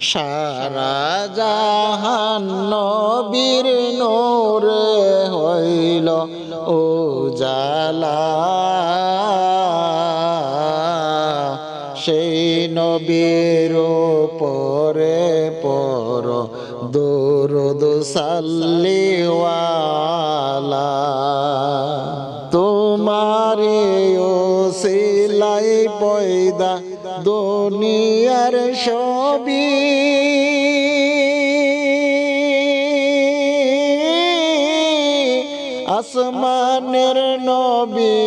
সারা জাহান নবীর নোরে হইল ও জালা সেই নবীর পরে পর দরুদ সাল্লিওয়ালা। তোমারে ও সিলাই পয়দা দুনিয়ার সবই আসমানের নবী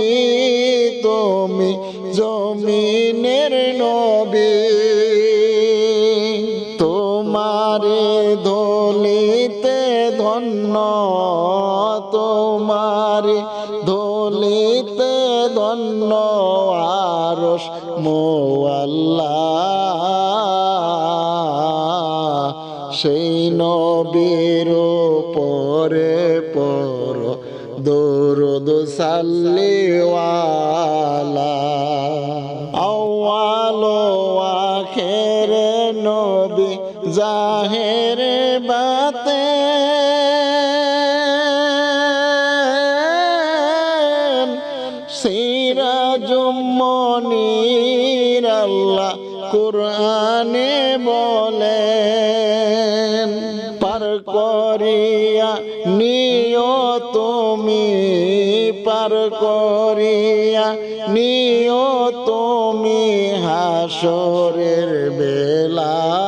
তুমি জমিনের নবী। তোমারে ধলিতে ধন্য তোমারে ধলিতে ধন্য। আরস মোয়াল্লা সেই নবীর পরে পর দরুদ সাল্লিওয়ালা। আওয়ালো আখেরে নবী জাহের বাতে। সিরাজুম্মনির আল্লাহ কোরআনে বলেন পার করিয়া নিয় তুমি পার করিয়া নিয় তুমি হাসরের বেলা।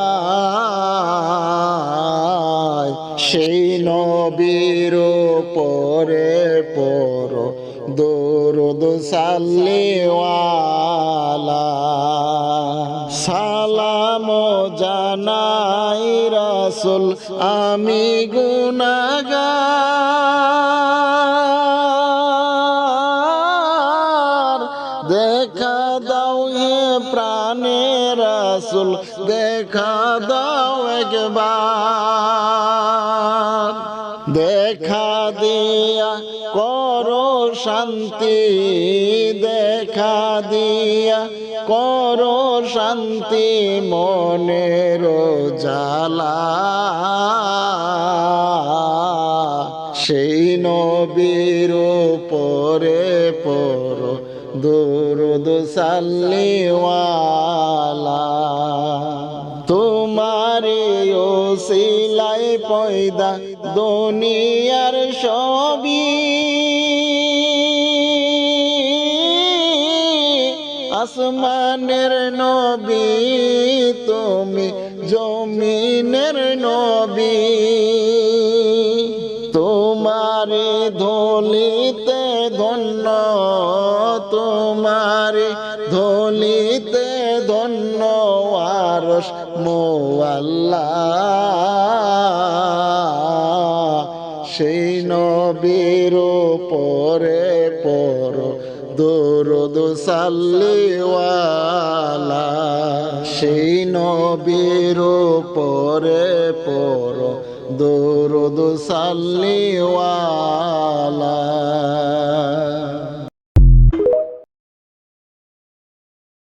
পরে পর দরুদ সাল্লিওয়ালা সালাম জানাই রাসুল, আমি গুনাগার। দেখা দাও হে প্রাণে রাসুল, দেখা দাও একবার। দেখা দিয়া করো শান্তি, দেখা দিয়া করো শান্তি মনের জালা সেই নবীর পরে পর দরুদ সাল্লিওয়ালা। ও সিলাই পয়দা দুনিয়ার সবই। আসমানের নবী তুমি জমিনের নবী। তোমারে ধলিতে ধন্য তোমারে আরস মোয়াল্লা। সেই নবীর পরে পর দরুদ সাল্লিওয়ালা। সেই নবীর পরে পর দরুদ সাল্লিওয়ালা।